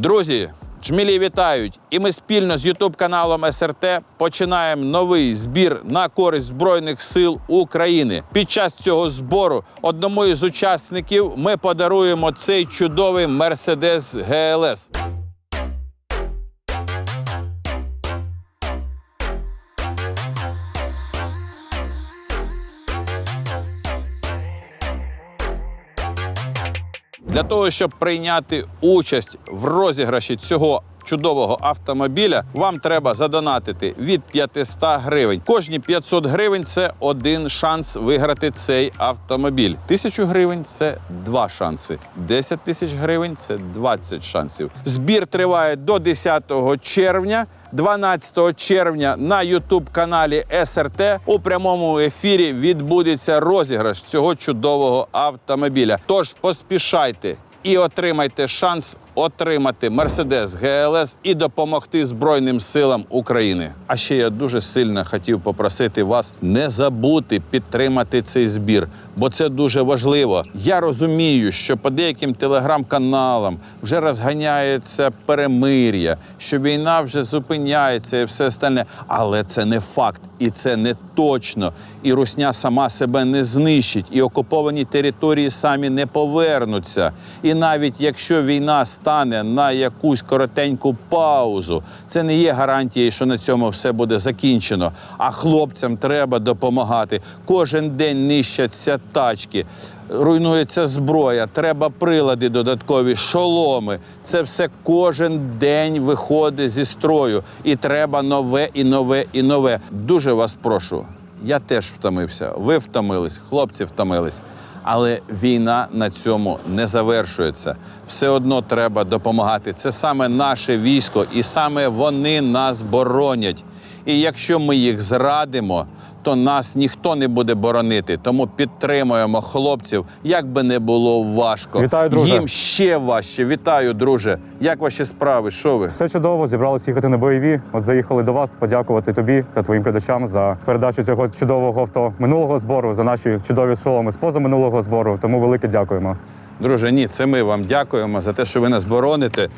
Друзі, Джмілі вітають! І ми спільно з Ютуб каналом СРТ починаємо новий збір на користь Збройних сил України. Під час цього збору одному із учасників ми подаруємо цей чудовий Мерседес ГЛС. Для того, щоб прийняти участь в розіграші цього чудового автомобіля, вам треба задонатити від 500 гривень. Кожні 500 гривень це один шанс виграти цей автомобіль. Тисячу гривень це два шанси. 10 тисяч гривень це 20 шансів. Збір триває до 10 червня. 12 червня на Ютуб каналі СРТ у прямому ефірі відбудеться розіграш цього чудового автомобіля. Тож поспішайте і отримайте шанс отримати Мерседес ГЛС і допомогти Збройним силам України. А ще я дуже сильно хотів попросити вас не забути підтримати цей збір, бо це дуже важливо. Я розумію, що по деяким телеграм-каналам вже розганяється перемир'я, що війна вже зупиняється і все остальне. Але це не факт, і це не точно. І русня сама себе не знищить, і окуповані території самі не повернуться. І навіть якщо війна стане на якусь коротеньку паузу, це не є гарантією, що на цьому все буде закінчено. А хлопцям треба допомагати. Кожен день нищаться тачки. Руйнується зброя, треба прилади додаткові, шоломи. Це все кожен день виходить зі строю. І треба нове, і нове, і нове. Дуже вас прошу. Я теж втомився. Ви втомились, хлопці втомились. Але війна на цьому не завершується. Все одно треба допомагати. Це саме наше військо, і саме вони нас боронять. І якщо ми їх зрадимо, то нас ніхто не буде боронити. Тому підтримуємо хлопців, як би не було важко. Вітаю, друже. Їм ще важче. Вітаю, друже. Як ваші справи? Що ви? Все чудово, зібралися їхати на бойові. От заїхали до вас, подякувати тобі та твоїм глядачам за передачу цього чудового авто минулого збору, за наші чудові шоломи з позаминулого збору. Тому велике дякуємо. Друже, ні, це ми вам дякуємо за те, що ви нас бороните.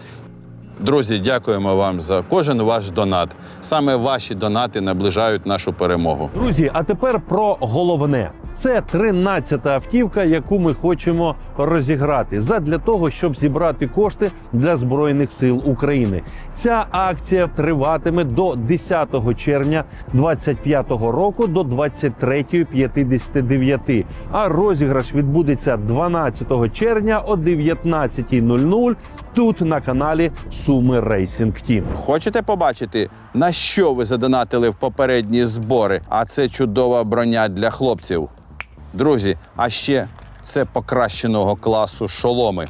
Друзі, дякуємо вам за кожен ваш донат. Саме ваші донати наближають нашу перемогу. Друзі, а тепер про головне. Це 13-та автівка, яку ми хочемо розіграти задля того, щоб зібрати кошти для збройних сил України. Ця акція триватиме до 10 червня 25-го року до 23.59. А розіграш відбудеться 12 червня о 19.00 тут на каналі Суми Рейсінг Тім. Хочете побачити, на що ви задонатили в попередні збори? А це чудова броня для хлопців. Друзі, а ще це покращеного класу шоломи.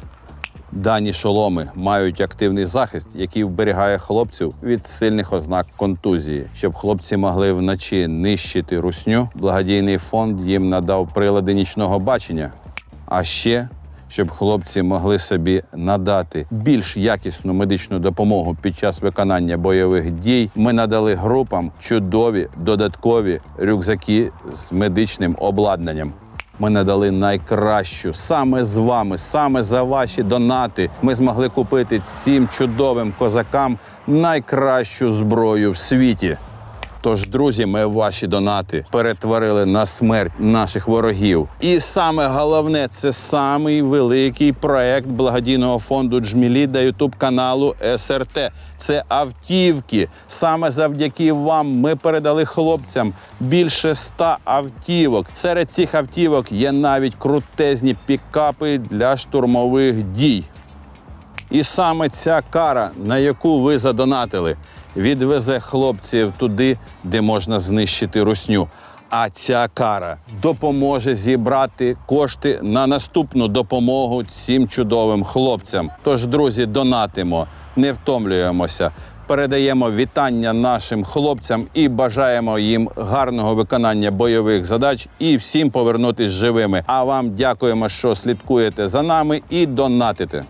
Дані шоломи мають активний захист, який вберігає хлопців від сильних ознак контузії. Щоб хлопці могли вночі нищити русню, благодійний фонд їм надав прилади нічного бачення. А ще щоб хлопці могли собі надати більш якісну медичну допомогу під час виконання бойових дій, ми надали групам чудові додаткові рюкзаки з медичним обладнанням. Ми надали найкращу саме з вами, саме за ваші донати. Ми змогли купити цим чудовим козакам найкращу зброю в світі. Тож, друзі, ми ваші донати перетворили на смерть наших ворогів. І саме головне, це самий великий проект благодійного фонду Джмілі та Ютуб каналу СРТ. Це автівки. Саме завдяки вам ми передали хлопцям більше ста автівок. Серед цих автівок є навіть крутезні пікапи для штурмових дій. І саме ця кара, на яку ви задонатили, відвезе хлопців туди, де можна знищити русню. А ця кара допоможе зібрати кошти на наступну допомогу цим чудовим хлопцям. Тож, друзі, донатимо, не втомлюємося. Передаємо вітання нашим хлопцям і бажаємо їм гарного виконання бойових задач і всім повернутись живими. А вам дякуємо, що слідкуєте за нами і донатите.